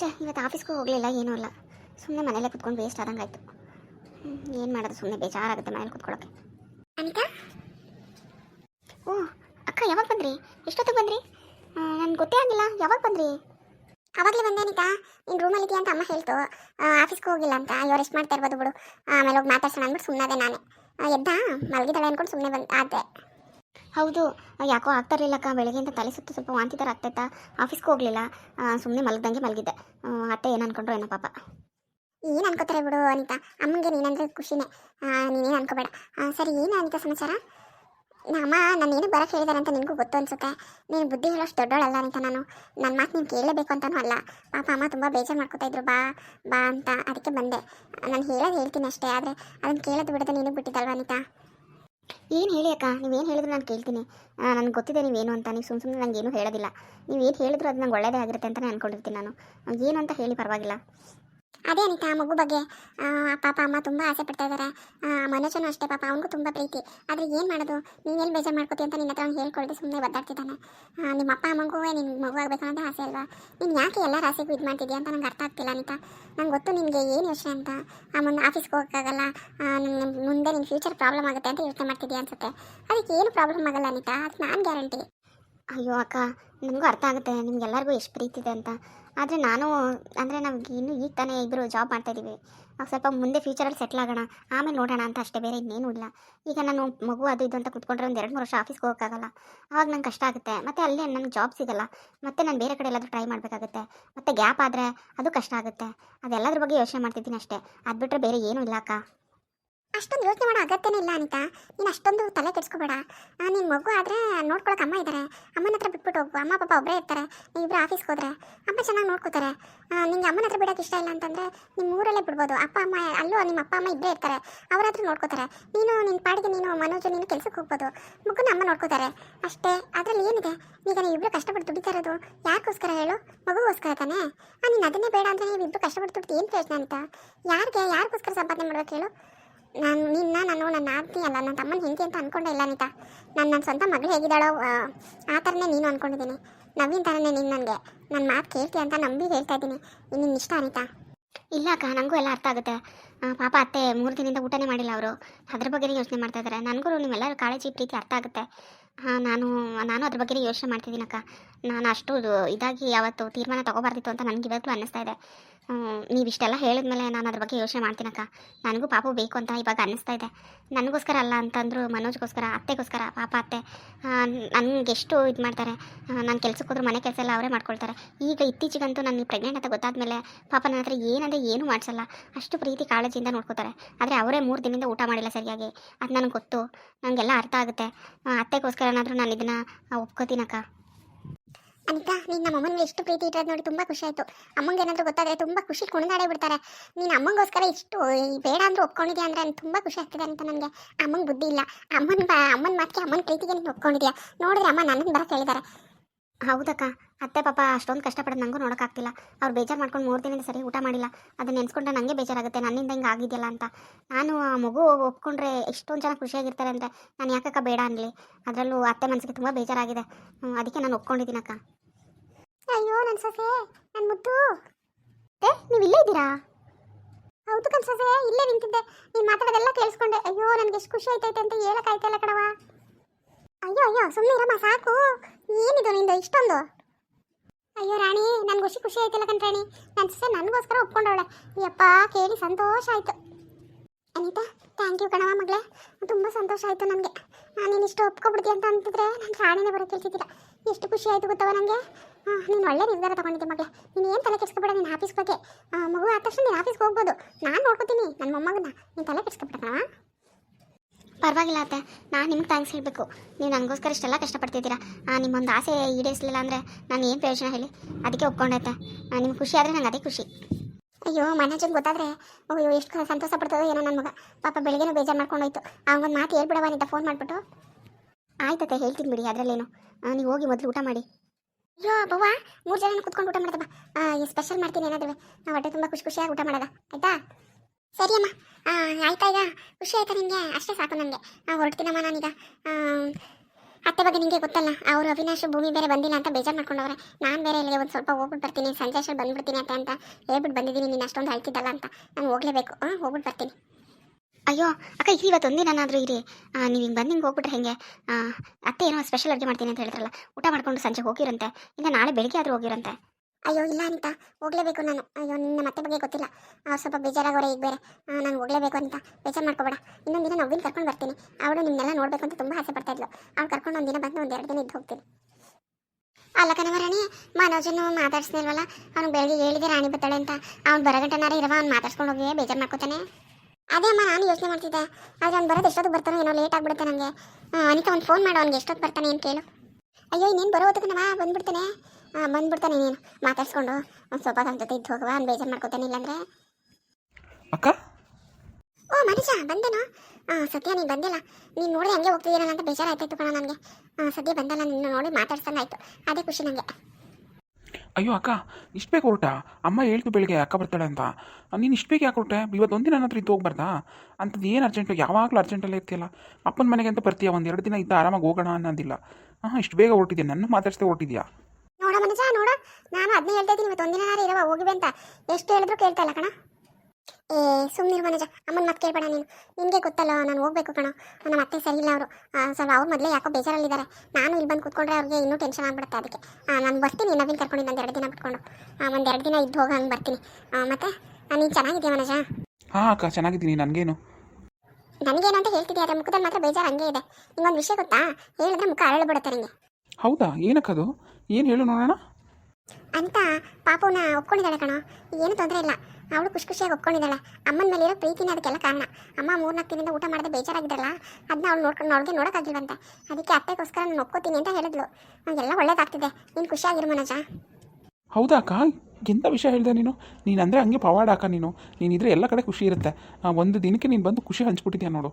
ಛೇ, ಇವತ್ತು ಆಫೀಸ್ಗೂ ಹೋಗಲಿಲ್ಲ, ಏನೂ ಇಲ್ಲ. ಸುಮ್ಮನೆ ಮನೇಲೇ ಕುತ್ಕೊಂಡು ವೇಸ್ಟ್ ಆದಂಗೆ ಆಯಿತು. ಏನು ಮಾಡೋದು ಸುಮ್ಮನೆ ಬೇಜಾರಾಗುತ್ತೆ ಮನೇಲಿ ಕುತ್ಕೊಳ್ಳೋಕೆ. ಅನಿತಾ? ಓ, ಅಕ್ಕ, ಯಾವಾಗ ಬಂದ್ರಿ? ಎಷ್ಟೊತ್ತಿಗೆ ಬಂದ್ರಿ? ನನ್ಗೆ ಗೊತ್ತೇ ಆಗಿಲ್ಲ ಯಾವಾಗ ಬಂದ್ರಿ? ಅವಾಗಲೇ ಬಂದೆ ಅನಿತಾ. ನೀನು ರೂಮಲ್ಲಿ ಇದೆಯಾ ಅಂತ ಅಮ್ಮ ಹೇಳ್ತು. ಆಫೀಸ್ಗೆ ಹೋಗಿಲ್ಲ ಅಂತ, ಅಯ್ಯೋ ರೆಸ್ಟ್ ಮಾಡ್ತಾ ಇರ್ಬೋದು ಬಿಡು. ಆಮೇಲೆ ಹೋಗಿ ಮಾತಾಡ್ಸೋಣ ಅಂದ್ಬಿಟ್ಟು ಸುಮ್ಮನೆ ನಾನೇ. ಎದ್ದ? ಮಲಗಿದಾಳೆ ಅಂದ್ಕೊಂಡು ಸುಮ್ಮನೆ ಬಂದು ಆದೆ. ಹೌದು ಯಾಕೋ ಆಗ್ತಾ ಇರಲಿಲ್ಲಕ್ಕ ಬೆಳಗ್ಗೆಯಿಂದ ತಲೆ ಸುತ್ತು ಸ್ವಲ್ಪ ವಾಂತಿ ಥರ ಆಗ್ತೈತಾ ಆಫೀಸ್ಗೆ ಹೋಗಲಿಲ್ಲ. ಸುಮ್ಮನೆ ಮಲಗ್ದಂಗೆ ಮಲಗಿದ್ದೆ. ಅತ್ತೆ ಏನು ಅನ್ಕೊಂಡ್ರು ಏನೋ ಪಾಪ. ಏನು ಅನ್ಕೋತಾರೆ ಬಿಡು ಅನಿತಾ. ಅಮ್ಮಂಗೆ ನೀನಂದ್ರೆ ಖುಷಿನೇ. ನೀನೇನು ಅನ್ಕೋಬೇಡ. ಸರಿ, ಏನು ಅನಿತಾ ಸಮಾಚಾರ? ನಮ್ಮ ನಾನು ಏನು ಬರಕ್ಕೆ ಹೇಳಿದಾರೆ ಅಂತ ನಿನಗೂ ಗೊತ್ತು ಅನ್ಸುತ್ತೆ. ನೀನು ಬುದ್ಧಿ ಹೇಳೋಷ್ಟು ದೊಡ್ಡೋಳಲ್ಲ ಅಂತ ನಾನು. ನನ್ನ ಮಾತು ನೀನು ಕೇಳಲೇಬೇಕು ಅಂತಲೂ ಅಲ್ಲ. ಪಾಪ ಅಮ್ಮ ತುಂಬ ಬೇಜಾರು ಮಾಡ್ಕೊತಾ ಇದ್ರು. ಬಾ ಬಾ ಅಂತ ಅದಕ್ಕೆ ಬಂದೆ. ನಾನು ಹೇಳೋದು ಹೇಳ್ತೀನಿ ಅಷ್ಟೇ, ಆದರೆ ಅದನ್ನು ಕೇಳೋದು ಬಿಡೋದು ನೀನು ಬಿಟ್ಟಿದ್ದಲ್ವ ಅನಿತಾ? ಏನು ಹೇಳಿ ಅಕ್ಕ? ನೀವೇನು ಹೇಳಿದ್ರು ನಾನು ಕೇಳ್ತೀನಿ. ನನಗೆ ಗೊತ್ತಿದೆ ನೀವೇನು ಅಂತ. ನೀವು ಸುಮ್ಮ ಸುಮ್ಮನೆ ನಂಗೆ ಏನೂ ಹೇಳೋದಿಲ್ಲ. ನೀವು ಏನು ಹೇಳಿದ್ರು ಅದು ನಂಗೆ ಒಳ್ಳೆಯದೇ ಆಗಿರುತ್ತೆ ಅಂತಲೇ ಅಂದ್ಕೊಂಡಿರ್ತೀನಿ ನಾನು. ಏನು ಅಂತ ಹೇಳಿ ಪರವಾಗಿಲ್ಲ. ಅದೇ ಅನಿತಾ ಆ ಮಗು ಬಗ್ಗೆ ಪಾಪ ಅಮ್ಮ ತುಂಬ ಆಸೆ ಪಡ್ತಾ ಇದ್ದಾರೆ ಮನೋಜನು ಅಷ್ಟೇ ಪಾಪ, ಅವನಿಗೂ ತುಂಬ ಪ್ರೀತಿ. ಆದರೆ ಏನು ಮಾಡೋದು? ನೀನೇನು ಬೇಜಾರು ಮಾಡ್ಕೋತಿ ಅಂತ ನಿನ್ನ ಹತ್ರ ಅವ್ನು ಹೇಳ್ಕೊಳ್ದೆ ಸುಮ್ಮನೆ ಒದ್ದಾಡ್ತಿದ್ದಾನೆ. ನಿಮ್ಮ ಅಪ್ಪ ಅಮ್ಮಗೂ ನಿನ್ನ ಮಗು ಆಗಬೇಕು ಆಸೆ ಅಲ್ವಾ? ನೀನು ಯಾಕೆ ಎಲ್ಲರ ಆಸೆಗೂ ಇದು ಮಾಡ್ತಿದ್ಯಾ ಅಂತ ನಂಗೆ ಅರ್ಥ ಆಗ್ತಿಲ್ಲ ಅನಿತಾ. ನಂಗೆ ಗೊತ್ತು ನಿನಗೆ ಏನು ಯೋಚನೆ ಅಂತ. ಮುಂದೆ ಆಫೀಸ್ಗೆ ಹೋಗೋಕ್ಕಾಗಲ್ಲ ಮುಂದೆ ನಿನ್ನ ಫ್ಯೂಚರ್ ಪ್ರಾಬ್ಲಮ್ ಆಗುತ್ತೆ ಅಂತ ಯೋಚನೆ ಮಾಡ್ತಿದ್ಯಾ ಅನ್ಸುತ್ತೆ. ಅದಕ್ಕೆ ಏನು ಪ್ರಾಬ್ಲಮ್ ಆಗಲ್ಲ ಅನಿತಾ? ಅದು ನಾನು ಗ್ಯಾರಂಟಿ ಅಯ್ಯೋ ಅಕ್ಕ ನನಗೂ ಅರ್ಥ ಆಗುತ್ತೆ. ನಿಮ್ಗೆಲ್ಲರಿಗೂ ಎಷ್ಟು ಪ್ರೀತಿ ಇದೆ ಅಂತ. ಆದರೆ ನಾನು, ಅಂದರೆ ನಮ್ಗೆ ಇನ್ನೂ ಈಗ ತಾನೇ ಇಬ್ಬರು ಜಾಬ್ ಮಾಡ್ತಾಯಿದ್ದೀವಿ ಸ್ವಲ್ಪ ಮುಂದೆ ಫ್ಯೂಚರಲ್ಲಿ ಸೆಟ್ಲ್ ಆಗೋಣ, ಆಮೇಲೆ ನೋಡೋಣ ಅಂತ ಅಷ್ಟೇ, ಬೇರೆ ಇನ್ನೇನೂ ಇಲ್ಲ. ಈಗ ನಾನು ಮಗು ಅದು ಇದು ಅಂತ ಕುತ್ಕೊಂಡ್ರೆ ಒಂದು ಎರಡು ಮೂರು ವರ್ಷ ಆಫೀಸ್ಗೆ ಹೋಗೋಕ್ಕಾಗಲ್ಲ. ಆವಾಗ ನಂಗೆ ಕಷ್ಟ ಆಗುತ್ತೆ. ಮತ್ತು ಅಲ್ಲೇ ನನಗೆ ಜಾಬ್ ಸಿಗಲ್ಲ. ಮತ್ತು ನಾನು ಬೇರೆ ಕಡೆ ಎಲ್ಲಾದರೂ ಟ್ರೈ ಮಾಡಬೇಕಾಗುತ್ತೆ. ಮತ್ತು ಗ್ಯಾಪ್ ಆದರೆ ಅದು ಕಷ್ಟ ಆಗುತ್ತೆ. ಅದೆಲ್ಲದ್ರ ಬಗ್ಗೆ ಯೋಚನೆ ಮಾಡ್ತಿದ್ದೀನಿ ಅಷ್ಟೇ. ಅದು ಬಿಟ್ಟರೆ ಬೇರೆ ಏನೂ ಇಲ್ಲ ಅಕ್ಕ. ಅಷ್ಟೊಂದು ಯೋಚನೆ ಮಾಡೋ ಅಗತ್ಯನೇ ಇಲ್ಲ ಅನಿತಾ. ನೀನು ಅಷ್ಟೊಂದು ತಲೆ ಕೆಡಿಸ್ಕೋಬೇಡ. ನಿನ್ನ ಮಗು ಆದರೆ ನೋಡ್ಕೊಳಕ್ಕೆ ಅಮ್ಮ ಇದ್ದಾರೆ ಅಮ್ಮನ ಹತ್ರ ಬಿಟ್ಬಿಟ್ಟು ಹೋಗು. ಅಮ್ಮ ಪಾಪ ಒಬ್ಬರೇ ಇರ್ತಾರೆ. ನೀವಿಬ್ಬರು ಆಫೀಸ್ಗೆ ಹೋದ್ರೆ. ಅಮ್ಮ ಚೆನ್ನಾಗಿ ನೋಡ್ಕೋತಾರೆ. ನಿಂಗೆ ಅಮ್ಮನ ಹತ್ರ ಬಿಡೋಕೆ ಇಷ್ಟ ಇಲ್ಲ ಅಂತಂದರೆ ನಿಮ್ಮ ಊರಲ್ಲೇ ಬಿಡ್ಬೋದು. ಅಪ್ಪ, ಅಮ್ಮ, ಅಲ್ಲೂ ನಿಮ್ಮ ಅಪ್ಪ, ಅಮ್ಮ ಇಬ್ಬರೇ ಇರ್ತಾರೆ. ಅವ್ರ ಹತ್ರ ನೋಡ್ಕೋತಾರೆ. ನೀನು ನಿನ್ನ ಪಾಡಿಗೆ ನೀನು, ಮನೋಜು, ನೀನು ಕೆಲಸಕ್ಕೆ ಹೋಗ್ಬೋದು. ಮಗುನ ಅಮ್ಮ ನೋಡ್ಕೋತಾರೆ. ಅಷ್ಟೇ. ಅದರಲ್ಲಿ ಏನಿದೆ? ಈಗ ನೀವು ಇಬ್ಬರು ಕಷ್ಟಪಟ್ಟು ದುಡಿತಾ ಇರೋದು ಯಾಕೋಸ್ಕರ ಹೇಳು? ಮಗುಗೋಸ್ಕರ ತಾನೇ? ನೀನು ಅದನ್ನೇ ಬೇಡ ಅಂದರೆ ನೀವು ಇಬ್ಬರು ಕಷ್ಟಪಟ್ಟು ದುಡ್ಡು ಏನು ಪ್ರಯೋಜನ ಅಂತ ಯಾರಿಗೆ? ಯಾರಿಗೋಸ್ಕರ ಸಂಪಾದನೆ ಮಾಡ್ಬೇಕು ಹೇಳು? ನಾನು ನಿನ್ನ ನಾನು ನನ್ನ ಆರ್ತಿ ಅಲ್ಲ ನನ್ನ ತಮ್ಮನ ಹೆಂಡತಿ ಅಂತ ಅನ್ಕೊಂಡೆ ಇಲ್ಲ ಅನಿತಾ ನಾನು ನನ್ನ ಸ್ವಂತ ಮಗಳು ಹೇಗಿದ್ದಾಳೋ ಆ, ಥರನೇ ನೀನು ಅನ್ಕೊಂಡಿದ್ದೀನಿ. ನವೀನ್ ಥರನೇ ನೀನು ನನಗೆ. ನನ್ನ ಮಾತು ಕೇಳ್ತೀಯ ಅಂತ ನಂಬಿ ಹೇಳ್ತಾ ಇದ್ದೀನಿ. ನಿನ್ನ ಇಷ್ಟ ಅನಿತಾ ಇಲ್ಲ ಅಕ್ಕ ನನಗೂ ಎಲ್ಲ ಅರ್ಥ ಆಗುತ್ತೆ. ಪಾಪ ಅತ್ತೆ ಮೂರು ದಿನದಿಂದ ಊಟನೇ ಮಾಡಿಲ್ಲ ಅವರು. ಅದ್ರ ಬಗ್ಗೆನೇ ಯೋಚನೆ ಮಾಡ್ತಾ ಇದ್ದಾರೆ ನನಗೂ ನಿಮ್ಮೆಲ್ಲರ ಕಾಳಜಿ ಪ್ರೀತಿ ಅರ್ಥ ಆಗುತ್ತೆ. ಹಾಂ ನಾನು ನಾನು ಅದ್ರ ಬಗ್ಗೆನೇ ಯೋಚನೆ ಮಾಡ್ತಿದ್ದೀನಕ್ಕ ನಾನು ಅಷ್ಟು ಇದಾಗಿ ಯಾವತ್ತು ತೀರ್ಮಾನ ತಗೋಬಾರ್ದಿತ್ತು ಅಂತ ನನಗೆ ಇವತ್ತು ಅನ್ನಿಸ್ತಾ ಇದೆ. ನೀವು ಇಷ್ಟೆಲ್ಲ ಹೇಳಿದ್ಮೇಲೆ ನಾನು ಅದ್ರ ಬಗ್ಗೆ ಯೋಚನೆ ಮಾಡ್ತೀನಕ್ಕ. ನನಗೂ ಪಾಪು ಬೇಕು ಅಂತ ಇವಾಗ ಅನ್ನಿಸ್ತಾ ಇದೆ. ನನಗೋಸ್ಕರ ಅಲ್ಲ ಅಂತಂದ್ರು ಮನೋಜ್ಗೋಸ್ಕರ, ಅತ್ತೆಗೋಸ್ಕರ, ಪಾಪ ಅತ್ತೆ. ನನಗೆ ಎಷ್ಟು ಇದು ಮಾಡ್ತಾರೆ. ನಾನು ಕೆಲ್ಸಕ್ಕೆ ಹೋದ್ರೆ ಮನೆ ಕೆಲಸ ಎಲ್ಲ ಅವರೇ ಮಾಡ್ಕೊಳ್ತಾರೆ. ಈಗ ಇತ್ತೀಚೆಗಂತೂ ನನಗೆ ಪ್ರೆಗ್ನೆಂಟ್ ಅಂತ ಗೊತ್ತಾದ್ಮೇಲೆ ಪಾಪ ನನ್ನ ಹತ್ರ ಏನಂದರೆ ಏನೂ ಮಾಡಿಸಲ್ಲ. ಅಷ್ಟು ಪ್ರೀತಿ ಕಾಳಜಿಯಿಂದ ನೋಡ್ಕೋತಾರೆ. ಆದರೆ ಅವರೇ ಮೂರು ದಿನದಿಂದ ಊಟ ಮಾಡಿಲ್ಲ ಸರಿಯಾಗಿ. ಅದು ನನಗೆ ಗೊತ್ತು. ನನಗೆಲ್ಲ ಅರ್ಥ ಆಗುತ್ತೆ. ಅತ್ತೆಗೋಸ್ಕರ ಅತ್ತೆಗೋಸ್ಕರನಾದರೂ ನಾನು ಇದನ್ನು ಒಪ್ಕೋತೀನಕ್ಕ. ಅನಿತಾ ನೀನು ನಮ್ಮ ಅಮ್ಮನಿಗೆ ಎಷ್ಟು ಪ್ರೀತಿ ಇಟ್ಟರೆ ನೋಡಿ ತುಂಬ ಖುಷಿ ಆಯ್ತು. ಅಮ್ಮಂಗೆ ಏನಾದರೂ ಗೊತ್ತಾದರೆ ತುಂಬ ಖುಷಿ ಕುಣಿದಾಡೇ ಬಿಡ್ತಾರೆ. ನೀನು ಅಮ್ಮಂಗೋಸ್ಕರ ಇಷ್ಟು ಬೇಡ ಅಂದರೂ ಒಪ್ಕೊಂಡಿದ್ಯಾ ಅಂದರೆ ತುಂಬ ಖುಷಿ ಆಗ್ತಿದೆ ಅಂತ ನನಗೆ. ಅಮ್ಮಂಗೆ ಬುದ್ಧಿ ಇಲ್ಲ. ಅಮ್ಮನ ಅಮ್ಮನ ಮಾತಿಗೆ ಅಮ್ಮನ ಪ್ರೀತಿಗೆ ನೀನು ಒಪ್ಕೊಂಡಿದ್ಯಾ? ನೋಡಿದ್ರೆ ಅಮ್ಮ ನನ್ನನ್ನು ಬರಕ್ಕೆ ಹೇಳಿದ್ದಾರೆ. ಹೌದಕ್ಕ. ಅತ್ತೆ ಪಾಪ ಅಷ್ಟೊಂದು ಕಷ್ಟಪಡೋದು ನನಗೂ ನೋಡೋಕ್ಕಾಗ್ತಿಲ್ಲ ಅವ್ರು ಬೇಜಾರು ಮಾಡ್ಕೊಂಡು ಮೂರು ದಿನದಿಂದ ಸರಿ ಊಟ ಮಾಡಿಲ್ಲ. ಅದನ್ನ ನೆನೆಸ್ಕೊಂಡ್ರೆ ನನಗೆ ಬೇಜಾರಾಗುತ್ತೆ. ನನ್ನಿಂದ ಹಿಂಗೆ ಆಗಿದೆಯಲ್ಲ ಅಂತ. ನಾನು ಆ ಮಗು ಒಪ್ಕೊಂಡ್ರೆ ಎಷ್ಟೊಂದು ಜನ ಖುಷಿಯಾಗಿರ್ತಾರೆ ಅಂತ ನಾನು ಯಾಕಕ್ಕ ಬೇಡ ಅನ್ಲಿ? ಅದರಲ್ಲೂ ಅತ್ತೆ ಮನಸ್ಸಿಗೆ ತುಂಬ ಬೇಜಾರಾಗಿದೆ. ಅದಕ್ಕೆ ನಾನು ಒಪ್ಕೊಂಡಿದ್ದೀನಕ್ಕ. ಅಯ್ಯೋ ನನ್ನ ಸೊಸೆ ನನ್ನ ಮುದ್ದು. ಏ, ನೀವು ಇಲ್ಲೇ ಇದ್ದೀರಾ? ಹೌದು ಕಣ್ ಸೊಸೆ, ಇಲ್ಲೇ ನಿಂತಿದ್ದೆ. ನೀನು ಮಾತಾಡೋದೆಲ್ಲ ಕೇಳಿಸ್ಕೊಂಡೆ. ಅಯ್ಯೋ, ನನಗೆ ಎಷ್ಟು ಖುಷಿ ಆಯ್ತೈತೆ ಅಂತ ಹೇಳೋಕ್ಕಾಯ್ತಲ್ಲ ಕಣವ ಅಯ್ಯೋ ಅಯ್ಯೋ ಸುಮ್ಮನೆ ಇರಮ್ಮ, ಸಾಕು. ಏನಿದು ನಿಂದು, ಇಷ್ಟೊಂದು? ಅಯ್ಯೋ, ರಾಣಿ, ನನ್ಗೆ ಖುಷಿ ಖುಷಿ ಆಯ್ತಲ್ಲ ಕಣ್ ರಾಣಿ. ನನ್ನ ಸೊಸೆ ನನಗೋಸ್ಕರ ಒಪ್ಕೊಂಡವಳೆ. ಯಪ್ಪ ಕೇಳಿ ಸಂತೋಷ ಆಯ್ತು. ಅನಿತಾ ಥ್ಯಾಂಕ್ ಯು ಕಣವ ಮಗಳೇ. ತುಂಬ ಸಂತೋಷ ಆಯಿತು ನನಗೆ. ನಾನು ನೀನು ಇಷ್ಟು ಒಪ್ಕೊಬಿಡ್ತೀಯ ಅಂತ ಅಂತಿದ್ರೆ ನಾನು ರಾಣಿನೇ ಬರೋ ಕೇಳ್ತಿದ್ದಿಲ್ಲ ಎಷ್ಟು ಖುಷಿ ಆಯಿತು ಗೊತ್ತವ ನನಗೆ? ನೀನು ಒಳ್ಳೆ ನಿರ್ಧಾರ ತಗೊಂಡಿದ್ದೆ ಮಗಳೇ. ನೀನು ಏನು ತಲೆ ಕೆಡ್ಸ್ಕೊಬೇಡ ನಿನ್ನ ಆಫೀಸ್ ಬಗ್ಗೆ. ಮಗು ಆದ ತಕ್ಷಣ ನೀನು ಆಫೀಸ್ಗೆ ಹೋಗ್ಬೋದು. ನಾನು ನೋಡ್ಕೋತೀನಿ ನನ್ನ ಮೊಮ್ಮಗನ ನೀನು ತಲೆ ಕೆಡ್ಸ್ಕೊಬೇಡ ಪರವಾಗಿಲ್ಲ ಅತ್ತೆ. ನಾನು ನಿಮ್ಗೆ ಥ್ಯಾಂಕ್ಸ್ ಹೇಳಬೇಕು. ನೀವು ನನಗೋಸ್ಕರ ಇಷ್ಟೆಲ್ಲ ಕಷ್ಟಪಡ್ತಿದ್ದೀರಾ? ನಿಮ್ಮೊಂದು ಆಸೆ ಈಡೇರಿಸಲಿಲ್ಲ ಅಂದರೆ ನಾನು ಏನು ಪ್ರಯೋಜನ ಹೇಳಿ? ಅದಕ್ಕೆ ಒಪ್ಕೊಂಡೈತೆ ನಿಮ್ಗೆ ಖುಷಿ ಆದರೆ ನಂಗೆ ಅದೇ ಖುಷಿ. ಅಯ್ಯೋ ಮನೋಜನ್ ಗೊತ್ತಾದರೆ, ಅಯ್ಯೋ, ಎಷ್ಟು ಸಂತೋಷ ಪಡ್ತದೋ ಏನೋ ನನ್ನ ಮಗ. ಪಾಪ ಬೆಳಗ್ಗೆನೂ ಬೇಜಾರು ಮಾಡ್ಕೊಂಡೋಯ್ತು. ಅವನೊಂದು ಮಾತು ಹೇಳ್ಬಿಡವ ನಿಂತ ಫೋನ್ ಮಾಡಿಬಿಟ್ಟು. ಆಯ್ತತ್ತೆ, ಹೇಳ್ತೀನಿ ಬಿಡಿ ಅದರಲ್ಲೇನು. ನೀವು ಹೋಗಿ ಮೊದಲು ಊಟ ಮಾಡಿ. ಅಯ್ಯೋ ಬವ್ವ ಮೂರು ಜನ ಕುತ್ಕೊಂಡು ಊಟ ಮಾಡ್ದಮ್ಮ ಈ ಸ್ಪೆಷಲ್ ಮಾಡ್ತೀನಿ ಏನಾದ್ರು. ನಾವು ಹೊಟ್ಟೆ ತುಂಬ ಖುಷಿ ಖುಷಿಯಾಗಿ ಊಟ ಮಾಡೋದ. ಆಯ್ತಾ? ಸರಿ ಅಮ್ಮ. ಆಯ್ತಾ ಈಗ? ಖುಷಿ ಆಯ್ತಾ ನಿಮಗೆ? ಅಷ್ಟೇ ಸಾಕು ನನಗೆ ಹೊರಡ್ತೀನಮ್ಮ ನಾನೀಗ. ಅತ್ತೆ ಬಗ್ಗೆ ನಿಮಗೆ ಗೊತ್ತಲ್ಲ, ಅವರು ಅವಿನಾಶ್ ಭೂಮಿ ಬೇರೆ ಬಂದಿಲ್ಲ ಅಂತ ಬೇಜಾರು ಮಾಡ್ಕೊಂಡವ್ರೆ. ನಾನು ಬೇರೆ ಇಲ್ಲಿಗೆ ಒಂದು ಸ್ವಲ್ಪ ಹೋಗ್ಬಿಟ್ಟು ಬರ್ತೀನಿ, ಸಂಜೆ ಅಷ್ಟರಲ್ಲಿ ಬಂದ್ಬಿಡ್ತೀನಿ ಅಂತ ಅಂತ ಹೇಳ್ಬಿಟ್ಟು ಬಂದಿದ್ದೀನಿ, ನೀನು ಅಷ್ಟೊಂದು ಹೇಳ್ತಿದ್ದಲ್ಲ ಅಂತ. ನಾನು ಹೋಗ್ಲೇಬೇಕು. ಹಾಂ ಹೋಗ್ಬಿಟ್ಟು ಬರ್ತೀನಿ. ಅಯ್ಯೋ, ಅಕ್ಕ, ಇಲ್ಲಿ ಇವತ್ತು ಒಂದಿನಾದರೂ ಇರಿ. ನೀವು ಹಿಂಗೆ ಬಂದು ಹಿಂಗೆ ಹೋಗ್ಬಿಟ್ರೆ ಹೇಗೆ? ಅತ್ತೆ ಏನೋ ಸ್ಪೆಷಲ್ ಅಡುಗೆ ಮಾಡ್ತೀನಿ ಅಂತ ಹೇಳಿದ್ರಲ್ಲ, ಊಟ ಮಾಡ್ಕೊಂಡು ಸಂಜೆ ಹೋಗಿರಂತೆ. ಇನ್ನು ನಾಳೆ ಬೆಳಿಗ್ಗೆ ಆದರೂ ಹೋಗಿರಂತೆ. ಅಯ್ಯೋ, ಇಲ್ಲ ಅಂತ ಹೋಗ್ಲೇಬೇಕು ನಾನು. ಅಯ್ಯೋ, ನಿನ್ನ ಮತ್ತೆ ಬಗ್ಗೆ ಗೊತ್ತಿಲ್ಲ. ಅವ್ರು ಸ್ವಲ್ಪ ಬೇಜಾರಾಗೋರೆ ಈಗ ಬೇರೆ. ನಾನು ಹೋಗ್ಲೇಬೇಕು ಅಂತ ಬೇಜಾರು ಮಾಡ್ಕೋಬೇಡ. ಇನ್ನೊಂದು ದಿನ ನವ್ವಿನ ಕರ್ಕೊಂಡು ಬರ್ತೀನಿ. ಅವಳು ನಿಮ್ಮನ್ನೆಲ್ಲ ನೋಡಬೇಕು ಅಂತ ತುಂಬ ಆಸೆ ಪಡ್ತಾ ಇದ್ಲು. ಅವ್ಳು ಕರ್ಕೊಂಡು ಒಂದು ದಿನ ಬಂದು ಒಂದು ಎರಡು ದಿನ ಇದ್ದು ಹೋಗ್ತೀನಿ. ಅಲ್ಲ ಕಣವ ರಾಣಿ ಮನೋಜನ್ನು ಮಾತಾಡ್ಸ್ನಿಲ್ವಲ್ಲ ಅವ್ನು ಬೆಳಗ್ಗೆ ಹೇಳಿದೆ ರಾಣಿ ಬರ್ತಾಳೆ ಅಂತ. ಅವ್ನು ಬರಗಂಟನಾರ ಇರವ, ಅವ್ನು ಮಾತಾಡ್ಸ್ಕೊಂಡು ಹೋಗಿ ಬೇಜಾರು ಮಾಡ್ಕೋತಾನೆ. ಅದೇ ಅಮ್ಮ ನಾನು ಯೋಚನೆ ಮಾಡ್ತಿದ್ದೆ. ಆದರೆ ಅವ್ನು ಬರೋದು ಎಷ್ಟೊತ್ತು ಬರ್ತಾನೋ ಏನೋ ಲೇಟ್ ಆಗ್ಬಿಡುತ್ತೆ ನನಗೆ ಅನಿತಾ ಒಂದು ಫೋನ್ ಮಾಡು ಅವ್ನಿಗೆ ಎಷ್ಟೊತ್ತು ಬರ್ತಾನೆ ಏನು ಕೇಳು. ಅಯ್ಯೋ ಇನ್ನೇನು ಬರೋ ಹೊತ್ತಕ್ಕನವ ಬಂದ್ಬಿಡ್ತಾನೆ. ಹಾಂ ಬಂದ್ಬಿಡ್ತಾನೆ ನೀನು. ಮಾತಾಡ್ಸ್ಕೊಂಡು ಒಂದು ಸ್ವಲ್ಪ ಅವ್ನ ಜೊತೆ ಇದ್ದು ಹೋಗುವ ಅವ್ನು ಬೇಜಾರು ಮಾಡ್ಕೋತಾನೆ ಇಲ್ಲಾಂದ್ರೆ. ಅಕ್ಕ? ಓ ಮನುಷ್ಯ ಬಂದೇನೋ? ಹಾಂ ಸದ್ಯ ನೀನು ಬಂದಿಲ್ಲ. ನೀನು ನೋಡಿ ಹಂಗೆ ಹೋಗ್ತಿದ್ದೀರಲ್ಲ ಅಂತ ಬೇಜಾರಾಯ್ತಾಯ್ತು ಕಣ ನನಗೆ. ಸದ್ಯ ಬಂದಲ್ಲ ನಿನ್ನ ನೋಡಿ ಮಾತಾಡ್ಸಂಗಾಯ್ತು ಅದೇ ಖುಷಿ ನನಗೆ ಅಯ್ಯೋ ಅಕ್ಕ, ಇಷ್ಟು ಬೇಗ ಹೊರಟ? ಅಮ್ಮ ಹೇಳ್ತು ಬೆಳಿಗ್ಗೆ ಅಕ್ಕ ಬರ್ತಾಳೆ ಅಂತ. ನೀನು ಇಷ್ಟು ಬೇಗ ಯಾಕೆ ಹೊರಟೆ? ಇವತ್ತು ಒಂದಿನ ನನ್ನ ಹತ್ರ ಇದ್ದು ಹೋಗ್ಬಾರ್ದಾ? ಅಂಥದ್ದು ಏನು ಅರ್ಜೆಂಟು ಯಾವಾಗಲೂ ಅರ್ಜೆಂಟಲ್ಲೇ ಇರ್ತೀಯಲ್ಲ. ಅಪ್ಪನ ಮನೆಗೆ ಅಂತ ಬರ್ತೀಯ? ಒಂದು ಎರಡು ದಿನ ಇದ್ದ ಆರಾಮಾಗಿ ಹೋಗೋಣ ಅನ್ನೋದಿಲ್ಲ. ಹಾಂ ಇಷ್ಟು ಬೇಗ ಹೊರಟಿದ್ಯಾ? ನನ್ನ ಮಾತಾಡ್ಸ್ದೆ ಹೊರಟಿದ್ಯಾ? ನೋಡ ಮನುಜ, ನೋಡ. ನಾನು ಅದನ್ನೇ ಹೇಳ್ತಾ ಇದ್ದೀನಿ. ಇವತ್ತು ಒಂದಿನ ಇರವ ಹೋಗಿವೆ ಅಂತ. ಎಷ್ಟು ಹೇಳಿದ್ರು ಕೇಳ್ತಾ ಇಲ್ಲ ಕಣ. ಏ ಸುಮ್ಮನಿರು ಮನೋಜ. ಅಮ್ಮನ ಮತ್ತೆ ಕೇಳಬೇಡ ನೀನು. ನಿನಗೆ ಗೊತ್ತಲ್ಲ ನಾನು ಹೋಗ್ಬೇಕು ಕಣ. ನಮ್ಮ ಅತ್ತೆ ಸರಿ ಇಲ್ಲ ಅವರು. ಸ್ವಲ್ಪ ಅವ್ರು ಮೊದಲೇ ಯಾಕೋ ಬೇಜಾರಲ್ಲಿದ್ದಾರೆ ನಾನು ಇಲ್ಲಿ ಬಂದು ಕೂತ್ಕೊಂಡ್ರೆ ಅವ್ರಿಗೆ ಇನ್ನೂ ಟೆನ್ಷನ್ ಆಗ್ಬಿಡುತ್ತೆ ಅದಕ್ಕೆ. ನಾನು ಬರ್ತೀನಿ ನವೀನ್ ಕರ್ಕೊಂಡು ಒಂದು ಎರಡು ದಿನ ಬಿಟ್ಕೊಂಡು. ಒಂದು ಎರಡು ದಿನ ಇದ್ದು ಹೋಗಿ ಹಂಗೆ ಬರ್ತೀನಿ. ಮತ್ತೆ? ನೀನು ಚೆನ್ನಾಗಿದ್ಯಾ ಮನೋಜ? ಹಾಂ ಅಕ್ಕ ಚೆನ್ನಾಗಿದ್ದೀನಿ. ನನಗೇನು? ನನಗೇನು ಅಂತ ಹೇಳ್ತಿದ್ದೆ ಆದರೆ ಮುಖದಲ್ಲಿ ಮಾತ್ರ ಬೇಜಾರು ಹಂಗೆ ಇದೆ. ನಿಂಗೊಂದು ವಿಷಯ ಗೊತ್ತಾ? ಹೇಳಿದ್ರೆ ಮುಖ ಅರಳು ಬಿಡುತ್ತೆ ನನಗೆ ಹೌದಾ ಏನಕ್ಕದು ಏನು ಹೇಳು ನೋಡೋಣ? ಅಂತ ಪಾಪುನ ಒಪ್ಕೊಂಡಿದ್ದಾಳೆ ಕಣೋ. ಏನು ತೊಂದರೆ ಇಲ್ಲ. ಅವಳು ಖುಷಿ ಖುಷಿಯಾಗಿ ಒಪ್ಕೊಂಡಿದ್ದಾಳೆ. ಅಮ್ಮನ ಮೇಲಿರೋ ಪ್ರೀತಿನೇ ಅದಕ್ಕೆಲ್ಲ ಕಾರಣ. ಅಮ್ಮ ಮೂರ್ನಾಲ್ಕು ದಿನದಿಂದ ಊಟ ಮಾಡದೆ ಬೇಜಾರಾಗಿದ್ದಲ್ಲ ಅದನ್ನ ಅವಳು ನೋಡ್ಕೊಂಡು ಅವಳಿಗೆ ನೋಡೋಕ್ಕಾಗಿಲ್ವಂತೆ. ಅದಕ್ಕೆ ಅತ್ತೆಗೋಸ್ಕರ ನಾನು ಒಪ್ಕೋತೀನಿ ಅಂತ ಹೇಳಿದ್ಲು. ಎಲ್ಲ ಒಳ್ಳೇದಾಗ್ತಿದೆ. ನೀನು ಖುಷಿಯಾಗಿರು ಮನೋಜ. ಹೌದಾ ಅಕ್ಕ ಎಂಥ ವಿಷಯ ಹೇಳಿದೆ ನೀನು? ನೀನು ಅಂದರೆ ಹಂಗೆ ಪವಾಡ ಅಕ್ಕ ನೀನು. ನೀನಿದ್ರೆ ಎಲ್ಲ ಕಡೆ ಖುಷಿ ಇರುತ್ತೆ. ಒಂದು ದಿನಕ್ಕೆ ನೀನು ಬಂದು ಖುಷಿ ಹಂಚ್ಬಿಟ್ಟಿದ್ಯಾ ನೋಡು.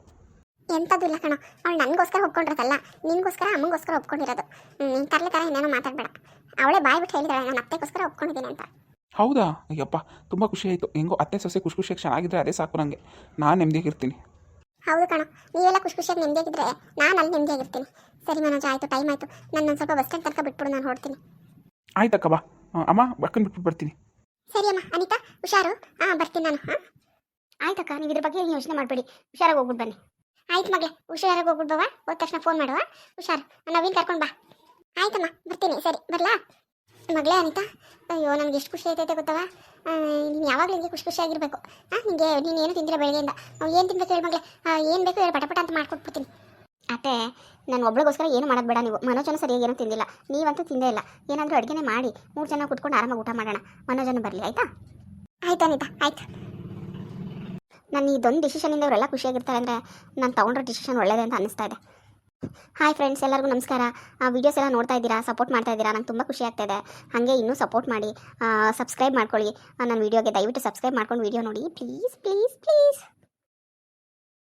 ಎಂಥದ್ದು ಇಲ್ಲ ಕಣ. ಅವಳು ನನಗೋಸ್ಕರ ಒಪ್ಕೊಂಡಿರೋದಲ್ಲ. ನಿನಗೋಸ್ಕರ ಅಮ್ಮಗೋಸ್ಕರ ಒಪ್ಕೊಂಡಿರೋದು. ನೀನು ತರಲೆ ಥರ ಇನ್ನೇನೋ ಮಾತಾಡಬೇಡ. ಅವಳೇ ಬಾಯ್ ಬಿಟ್ಟು ಹೇಳಿದಾಳೆ ನಾನು ಅತ್ತೆಗೋಸ್ಕರ ಒಪ್ಕೊಂಡಿದ್ದೀನಿ ಅಂತ. ಹೌದಾ? ಅಯ್ಯಪ್ಪ ತುಂಬ ಖುಷಿ ಆಯಿತು. ಹೆಂಗೋ ಅತ್ತೆ ಸೊಸೆ ಖುಷಿ ಖುಷಿಯಾಗಿ ಚೆನ್ನಾಗಿದ್ರೆ ಅದೇ ಸಾಕು ನನಗೆ ನಾನು ನೆಮ್ಮದಿಯಾಗಿರ್ತೀನಿ ಹೌದು ಕಣ ನೀವೆಲ್ಲ ಖುಷಿ ಖುಷಿಯಾಗಿ ನೆಮ್ಮದಿಯಾಗಿದ್ರೆ ನಾನು ಅಲ್ಲಿ ನೆಮ್ಮದಿಯಾಗಿರ್ತೀನಿ ಸರಿ ಮನೋಜ ಆಯಿತು ಟೈಮ್ ಆಯಿತು. ನಾನು ಒಂದು ಸ್ವಲ್ಪ ಬಸ್ ಸ್ಟ್ಯಾಂಡ್ ತನಕ ಬಿಟ್ಬಿಡು ನಾನು ಹೊರಡ್ತೀನಿ ಆಯ್ತಕ್ಕ ಬಾ. ಅಮ್ಮ ಬಕ್ಕನ್ ಬಿಟ್ಬಿಟ್ಟು ಬರ್ತೀನಿ. ಸರಿ ಅಮ್ಮ ಅನಿತಾ ಹುಷಾರು? ಹಾಂ ಬರ್ತೀನಿ ನಾನು ಹಾಂ ಆಯ್ತಕ್ಕ ನೀವು ಇದ್ರ ಬಗ್ಗೆ ಯೋಚನೆ ಮಾಡಬೇಡಿ. ಹುಷಾರಾಗಿ ಹೋಗ್ಬಿಟ್ಟು ಬನ್ನಿ. ಆಯ್ತು ಮಗಳೇ ಹುಷಾರಾಗಿ ಹೋಗ್ಬಿಟ್ಟು ಬವಾ ಹೋದ ತಕ್ಷಣ ಫೋನ್ ಮಾಡುವ ಹುಷಾರು. ನವೀನ್ ಕರ್ಕೊಂಡು ಬಾ. ಆಯ್ತಮ್ಮ ಬರ್ತೀನಿ. ಸರಿ ಬರಲಾ? ಮಗಳೇ ಅನಿತಾ ಅಯ್ಯೋ ನನಗೆ ಎಷ್ಟು ಖುಷಿ ಆಯ್ತೈತೆ ಗೊತ್ತವ? ನೀನು ಯಾವಾಗಲೂ ಹಿಂಗೆ ಖುಷಿ ಖುಷಿಯಾಗಿರ್ಬೇಕು ಹಾಂ ನಿಮಗೆ ನೀನು ಏನು ತಿಂದಿರ ಬೆಳಗ್ಗೆಯಿಂದ? ಏನು ತಿನ್ಬೇಕು ಹೇಳಿ ಮಗಳೇ. ಏನು ಬೇಕು ಹೇಳಿ ಪಟ ಪಟ ಅಂತ ಮಾಡ್ಕೊಟ್ಬಿಡ್ತೀನಿ. ಅತ್ತೆ ನಾನು ಒಬ್ಳಿಗೋಸ್ಕರ ಏನು ಮಾಡೋದು ಬೇಡ ನೀವು. ಮನೋಜನ ಸರಿಯಾಗಿ ಏನೂ ತಿಂದಿಲ್ಲ. ನೀವಂತೂ ತಿಂದೇ ಇಲ್ಲ. ಏನಾದರೂ ಅಡುಗೆನೇ ಮಾಡಿ ಮೂರು ಜನ ಕುತ್ಕೊಂಡು ಆರಾಮಾಗಿ ಊಟ ಮಾಡೋಣ. ಮನೋಜನ ಬರಲಿ ಆಯಿತಾ? ಆಯ್ತು ಅನಿತಾ ಆಯ್ತು. ನಾನು ಇದೊಂದು ಡಿಸಿಷನಿಂದ ಅವರೆಲ್ಲ ಖುಷಿಯಾಗಿರ್ತಾರೆ ಅಂದರೆ ನಾನು ತೊಗೊಂಡ್ರೆ ಡಿಸಿಷನ್ ಒಳ್ಳೇದೇ ಅಂತ ಅನಿಸ್ತಾ ಇದೆ. ಹಾಯ್ ಫ್ರೆಂಡ್ಸ್ ಎಲ್ಲರಿಗೂ ನಮಸ್ಕಾರ. ವೀಡಿಯೋಸ್ ಎಲ್ಲ ನೋಡ್ತಾ ಇದ್ದೀರಾ? ಸಪೋರ್ಟ್ ಮಾಡ್ತಾ ಇದ್ದೀರಾ? ನಂಗೆ ತುಂಬ ಖುಷಿ ಆಗ್ತಾ ಇದೆ. ಹಾಗೆ ಇನ್ನೂ ಸಪೋರ್ಟ್ ಮಾಡಿ ಸಬ್ಸ್ಕ್ರೈಬ್ ಮಾಡ್ಕೊಳ್ಳಿ. ನನ್ನ ವೀಡಿಯೋಗೆ ದಯವಿಟ್ಟು ಸಬ್ಸ್ಕ್ರೈಬ್ ಮಾಡ್ಕೊಂಡು ವೀಡಿಯೋ ನೋಡಿ. Please please please